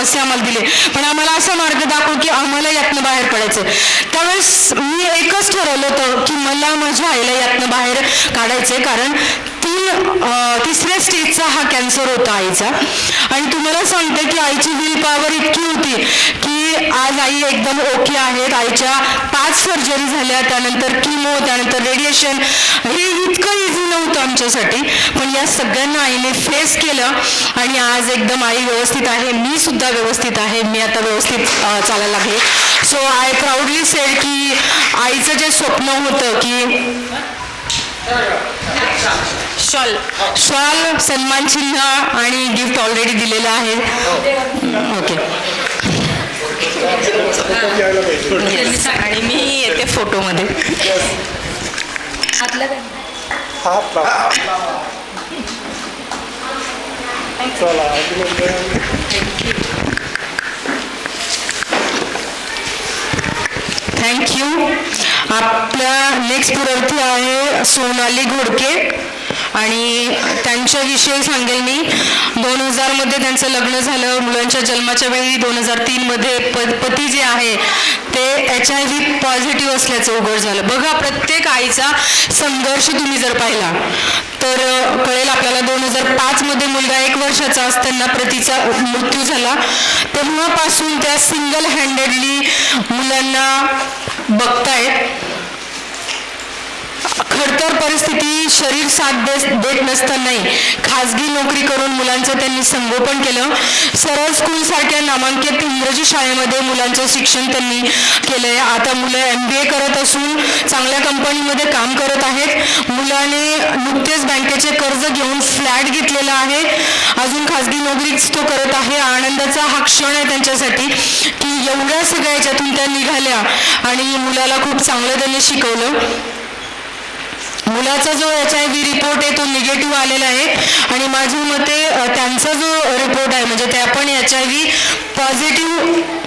समस्या आम्हाला दिली. पण आम्हाला असा मार्ग दाखव की आम्हाला यातनं बाहेर पडायचं त्यावेळेस मी एकच ठरवलं होतं की मला माझ्या आईला यातनं बाहेर काढायचंय. कारण तीन तिसऱ्या स्टेजचा हा कॅन्सर होता आईचा. आणि तुम्हाला सांगते की आईची विल पॉवर इतकी होती की आज आई एकदम ओके आहेत. आईच्या पाच सर्जरी झाल्या त्यानंतर किमो त्यानंतर रेडिएशन हे इतकं इझी नव्हतं आमच्यासाठी. पण या सगळ्यांना आईने फेस केलं आणि आज एकदम आई व्यवस्थित आहे. मी सुद्धा व्यवस्थित आहे. मी आता व्यवस्थित चालायला लागले. सो आय प्राऊडली सेड की आईचं जे स्वप्न होतं की शॉल शॉल सन्मान चिन्ह आणि गिफ्ट ऑलरेडी दिलेलं आहे. ओके. आणि मी येते फोटोमध्ये. थँक्यू आपल्या नेक्स्ट विद्यार्थी आहे सोनाली घोडके. आणि त्यांच्याविषयी सांगेल मी. दोन हजारमध्ये त्यांचं लग्न झालं. मुलांच्या जन्माच्या वेळी दोन हजार तीनमध्ये प पती जे आहे ते एच आय व्ही पॉझिटिव्ह असल्याचं उघड झालं. बघा प्रत्येक आईचा संघर्ष तुम्ही जर पाहिला तर कळेल आपल्याला दोन हजार पाचमध्ये मुलगा एक वर्षाचा असताना प्रतीचा मृत्यू झाला. तेव्हापासून त्या सिंगल हँडेडली मुलांना बघतायत. खडतर परिस्थिती शरीर साथ देत देत नसतानाही खाजगी नोकरी करून मुलांचं त्यांनी संगोपन केलं. सरळ स्कूल सारख्या नामांकित इंग्रजी शाळेमध्ये मुलांचं शिक्षण त्यांनी केलंय. आता मुलं एम बी ए करत असून चांगल्या कंपनीमध्ये काम करत आहेत. मुलाने नुकतेच बँकेचे कर्ज घेऊन फ्लॅट घेतलेला आहे. अजून खाजगी नोकरीच तो करत आहे. आनंदाचा हा क्षण आहे त्यांच्यासाठी की एवढ्या सगळ्या याच्यातून त्या निघाल्या आणि मुलाला खूप चांगलं त्यांनी शिकवलं. मुलाचा जो एच आय व्ही रिपोर्ट आहे तो निगेटिव्ह आलेला आहे. आणि माझ्या मते त्यांचा जो रिपोर्ट आहे म्हणजे त्या पण एच आय व्ही पॉझिटिव्ह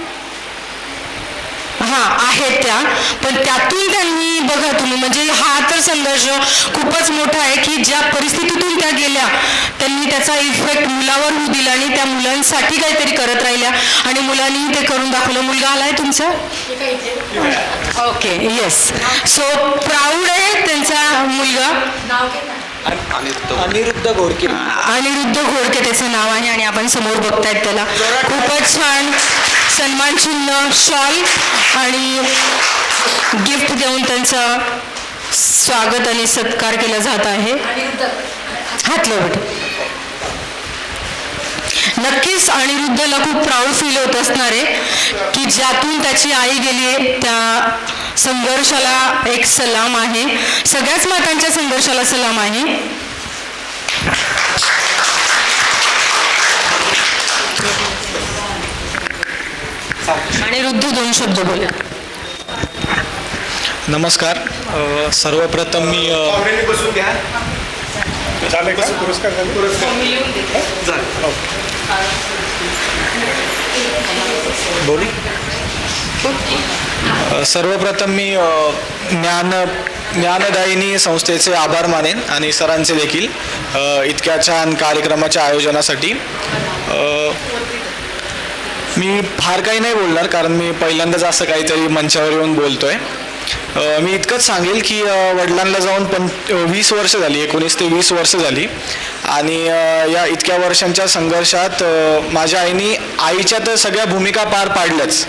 हा आहेत त्या. पण त्यातून त्यांनी बघा तुम्ही म्हणजे हा तर संघर्ष खूपच मोठा आहे की ज्या परिस्थितीतून त्या गेल्या त्यांनी त्याचा इफेक्ट मुलावर होऊ दिला आणि त्या मुलांसाठी काहीतरी करत राहिल्या. आणि मुलांनी ते करून दाखवलं. मुलगा आलाय तुमचा? ओके येस सो प्राऊड आहे त्यांचा मुलगा? अनिरुद्ध घोडके. अनिरुद्ध घोडके त्याचं नाव आहे आणि आपण समोर बघतायत त्याला. खूपच छान. सन्मान चिन्ह शॉल आणि गिफ्ट देऊन त्यांचं स्वागत आणि सत्कार केला जात आहे. हात लावट नक्कीच अनिरुद्धला खूप प्राऊड फील होत असणार आहे की ज्यातून त्याची आई गेली त्या संघर्षाला एक सलाम आहे. सगळ्याच मातांच्या संघर्षाला सलाम आहे. आणि रुद्ध दोन शब्द बोला नमस्कार. सर्वप्रथम मी बोलू. सर्वप्रथम मी ज्ञान ज्ञानदायिनी संस्थेचे आभार मानेन आणि सरांचे देखील इतक्या छान कार्यक्रमाच्या आयोजनासाठी. मी फार काही नाही बोलणार कारण मी पहिल्यांदाच असं काहीतरी मंचावर येऊन बोलतोय. मी इतकंच सांगेल की वडिलांना जाऊन पण वीस वर्ष झाली एकोणीस ते वीस वर्ष झाली. आणि या इतक्या वर्षांच्या संघर्षात माझ्या आईनी आईच्या तर सगळ्या भूमिका पार पाडल्याच.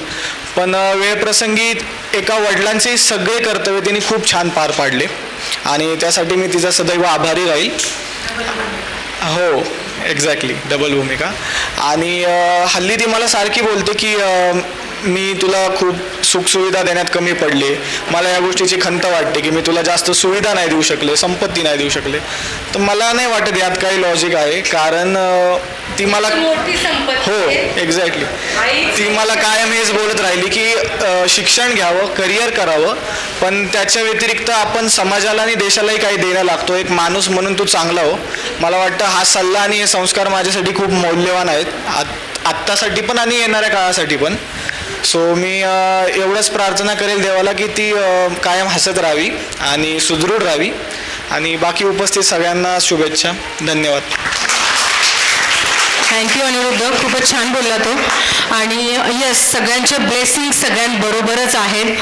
पण वेळप्रसंगी एका वडिलांचे सगळे कर्तव्य तिने खूप छान पार पाडले. आणि त्यासाठी मी तिचा सदैव आभारी राहील. हो. एक्झॅक्टली डबल भूमिका. आणि हल्ली ती मला सारखी बोलते की मी तुला खूप सुखसुविधा देण्यात कमी पडले. मला या गोष्टीची खंत वाटते की मी तुला जास्त सुविधा नाही देऊ शकले संपत्ती नाही देऊ शकले. तर मला नाही वाटत यात काही लॉजिक आहे. कारण ती मला हो एक्झॅक्टली ती मला कायम हेच बोलत राहिली की शिक्षण घ्यावं करिअर करावं पण त्याच्या व्यतिरिक्त आपण समाजाला आणि देशालाही काही देणं लागतो. एक माणूस म्हणून तू चांगला हो. मला वाटतं हा सल्ला आणि हे संस्कार माझ्यासाठी खूप मौल्यवान आहेत. आत आत्तासाठी पण आणि येणाऱ्या काळासाठी पण. सो मी एवढंच प्रार्थना करेल देवाला की ती कायम हसत राहावी आणि सुदृढ राहावी. आणि बाकी उपस्थित सगळ्यांना शुभेच्छा. धन्यवाद. Thank you Aniruddha. खूपच छान बोलला तो. आणि येस सगळ्यांचे ब्लेसिंग सगळ्यांबरोबरच आहेत.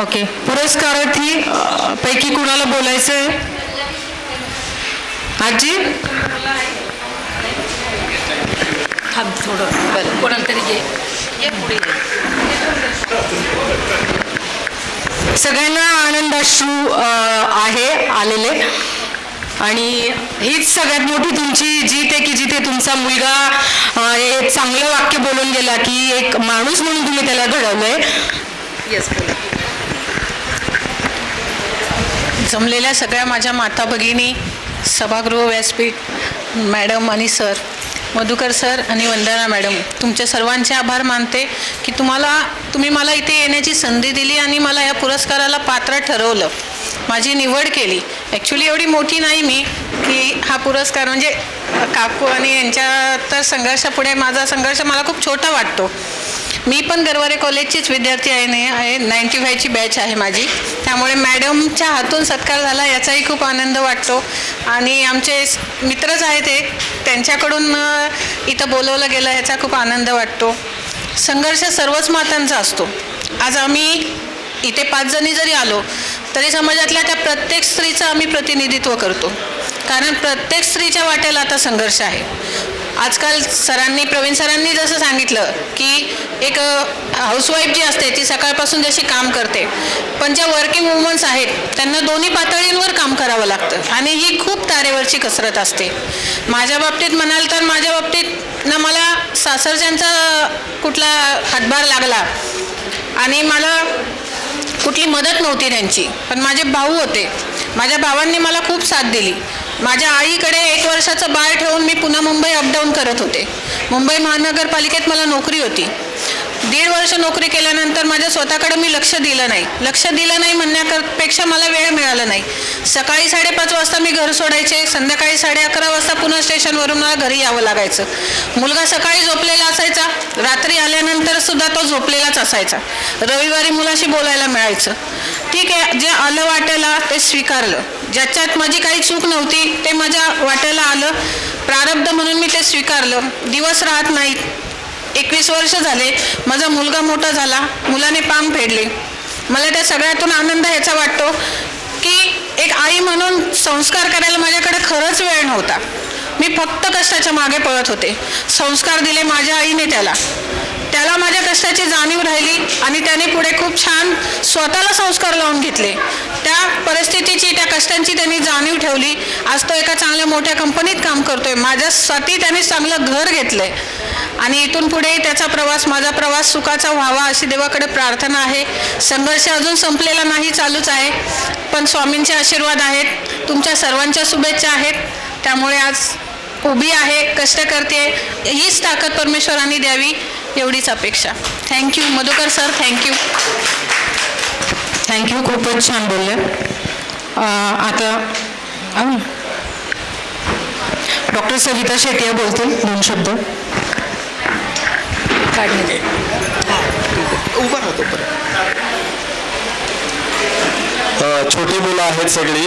ओके पुरस्कारार्थी पैकी कुणाला बोलायचं आहे आजी? थांब थोडं. बरं कोणाला तरी घे ये पुढे. सगळ्यांना आनंदाश्रू आहे आलेले. आणि हीच सगळ्यात मोठी तुमची जीत आहे की जिथे तुमचा मुलगा एक चांगलं वाक्य बोलून गेला की एक माणूस म्हणून तुम्ही त्याला घडवलंय. येस जमलेल्या सगळ्या माझ्या माता भगिनी सभागृह व्यासपीठ मॅडम आणि सर मधुकर सर आणि वंदना मॅडम तुमच्या सर्वांचे आभार मानते की तुम्हाला तुम्ही मला इथे येण्याची संधी दिली आणि मला या पुरस्काराला पात्र ठरवलं. माझी निवड केली. ॲक्च्युली एवढी मोठी नाही मी की हा पुरस्कार म्हणजे काकू आणि यांच्या तर संघर्षापुढे माझा संघर्ष मला खूप छोटा वाटतो. मी पण गरवारे कॉलेजचीच विद्यार्थी आहे नाही आहे. नाईन्टी फायची बॅच आहे माझी. त्यामुळे मॅडमच्या हातून सत्कार झाला याचाही खूप आनंद वाटतो. आणि आमचे मित्रच आहेत एक त्यांच्याकडून इथं बोलवलं गेलं याचा खूप आनंद वाटतो. संघर्ष सर्वच मातांचा असतो. आज आम्ही इथे पाच जणी जरी आलो तरी समाजातल्या त्या प्रत्येक स्त्रीचं आम्ही प्रतिनिधित्व करतो. कारण प्रत्येक स्त्रीच्या वाट्याला आता संघर्ष आहे. आजकाल सरांनी प्रवीण सरांनी जसं सांगितलं की एक हाऊसवाईफ जी असते ती सकाळपासून जशी काम करते पण ज्या वर्किंग वुमन्स आहेत त्यांना दोन्ही पातळींवर काम करावं लागतं. आणि ही खूप तारेवरची कसरत असते. माझ्या बाबतीत म्हणाल तर माझ्या बाबतीत ना मला सासरच्यांचा कुठला हातभार लागला आणि मला कुठली मदत नव्हती त्यांची. पण माझे भाऊ होते. माझ्या भावांनी मला खूप साथ दिली. माझ्या आईकडे एक वर्षाचं बाळ ठेवून मी पुन्हा मुंबई अपडाऊन करत होते. मुंबई महानगरपालिकेत मला नोकरी होती. दीड वर्ष नोकरी केल्यानंतर माझ्या स्वतःकडे मी लक्ष दिलं नाही. लक्ष दिलं नाही म्हणण्यापेक्षा मला वेळ मिळाला नाही. सकाळी साडेपाच वाजता मी घर सोडायचे. संध्याकाळी साडे अकरा वाजता पुन्हा स्टेशनवरून मला घरी यावं लागायचं. मुलगा सकाळी झोपलेला असायचा. रात्री आल्यानंतर सुद्धा तो झोपलेलाच असायचा. रविवारी मुलाशी बोलायला मिळायचं. ठीक आहे जे आलं वाट ते स्वीकारलं. ज्याच्यात माझी काही चूक नव्हती ते माझ्या वाट्याला आलं. प्रारब्ध म्हणून मी ते स्वीकारलं. दिवस राहत नाहीत. एकवीस वर्ष झाले. माझा मुलगा मोठा झाला. मुलाने पांग फेडले. मला त्या सगळ्यातून आनंद ह्याचा वाटतो की एक आई म्हणून संस्कार करायला माझ्याकडे खरंच वेळ नव्हता. मी फक्त कष्टाच्या मागे पळत होते. संस्कार दिले माझ्या आईने त्याला. त्याला माझ्या कष्टाची जाणीव राहिली आणि त्याने पुढे खूप छान स्वतःला संस्कार लावून घेतले. त्या परिस्थितीची त्या कष्टांची त्यांनी जाणीव ठेवली. आज तो एका चांगल्या मोठ्या कंपनीत काम करतोय. माझ्यासाठी त्याने चांगलं घर घेतलंय. आणि इथून पुढे त्याचा प्रवास माझा प्रवास सुखाचा व्हावा अशी देवाकडे प्रार्थना आहे. संघर्ष अजून संपलेला नाही चालूच आहे. पण स्वामींचे आशीर्वाद आहेत. तुमच्या सर्वांच्या शुभेच्छा आहेत. त्यामुळे आज उभी आहे कष्ट करते हीच ताकद परमेश्वरांनी द्यावी. एवढीच अपेक्षा. Thank you Madhukar sir thank you thank you खूपच छान बोलले. आता डॉक्टर सविता शेटिया बोलतील दोन शब्द. छोटी मुलं आहेत सगळी.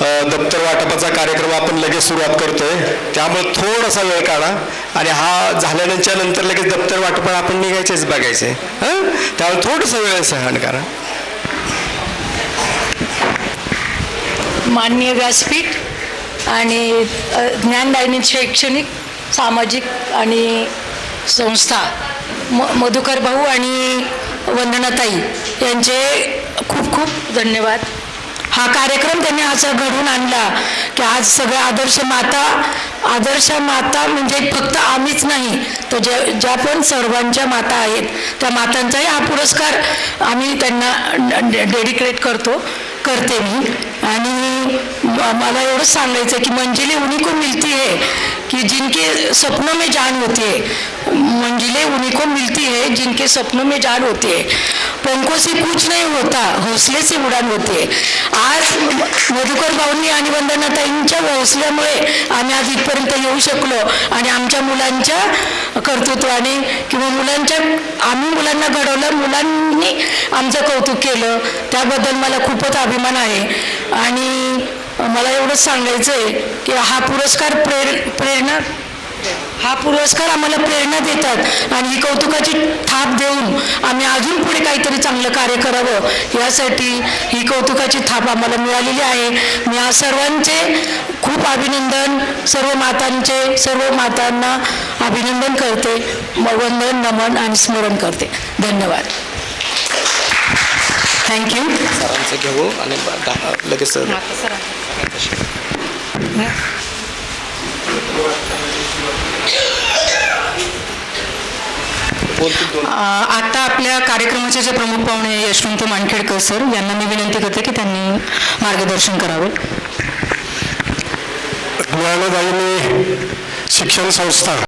दप्तर वाटपाचा कार्यक्रम आपण लगेच सुरुवात करतोय. त्यामुळे थोडासा वेळ काढा आणि हा झाल्यानंतर नंतर लगेच दप्तर वाटप आपण निघायचेच बघायचे. हं? त्यामुळे थोडंसं वेळ सहन करा. माननीय व्यासपीठ आणि अ, ज्ञानदायिनी शैक्षणिक सामाजिक आणि संस्था म मधुकर भाऊ आणि वंदनाताई यांचे खूप खूप धन्यवाद. हा कार्यक्रम त्यांनी असा घडवून आणला की आज सगळ्या आदर्श माता आदर्श माता म्हणजे फक्त आम्हीच नाही तर ज्या ज्या पण सर्वांच्या माता आहेत त्या मातांचाही हा पुरस्कार आम्ही त्यांना डेडिकेट करतो करते मी. आणि मला एवढंच सांगायचं आहे की मंजिली उन्हीं को मिलती है की जिनके सपनों में जान होती है मंजिलें उन्हीं को मिलती है जिनके सपनों में जान होती है। पंखों से कुछ नहीं होता हौसले से उडान होते आज मधुकर भाऊंनी आणि वंदनाताईंच्या हौसल्यामुळे आम्ही आज इथपर्यंत येऊ शकलो आणि आमच्या मुलांच्या कर्तृत्वाने किंवा मुलांच्या आम्ही मुलांना घडवलं मुलांनी आमचं कौतुक केलं त्याबद्दल मला खूपच अभिमान आहे. आणि मला एवढंच सांगायचं आहे की हा पुरस्कार प्रेर प्रेरणा हा पुरस्कार आम्हाला प्रेरणा देतात आणि ही कौतुकाची थाप देऊन आम्ही अजून पुढे काहीतरी चांगलं कार्य करावं यासाठी ही कौतुकाची थाप आम्हाला मिळालेली आहे. मी आज सर्वांचे खूप अभिनंदन सर्व मातांचे सर्व मातांना अभिनंदन करते. वंदन नमन आणि स्मरण करते. धन्यवाद. थँक्यू सरांचं घेऊ आणि लगेच बोलतील दोन आता आपल्या कार्यक्रमाचे जे प्रमुख पाहुणे यशवंत मानखेडकर सर यांना मी विनंती करते की त्यांनी मार्गदर्शन करावं. ज्ञानदायिनी शिक्षण संस्था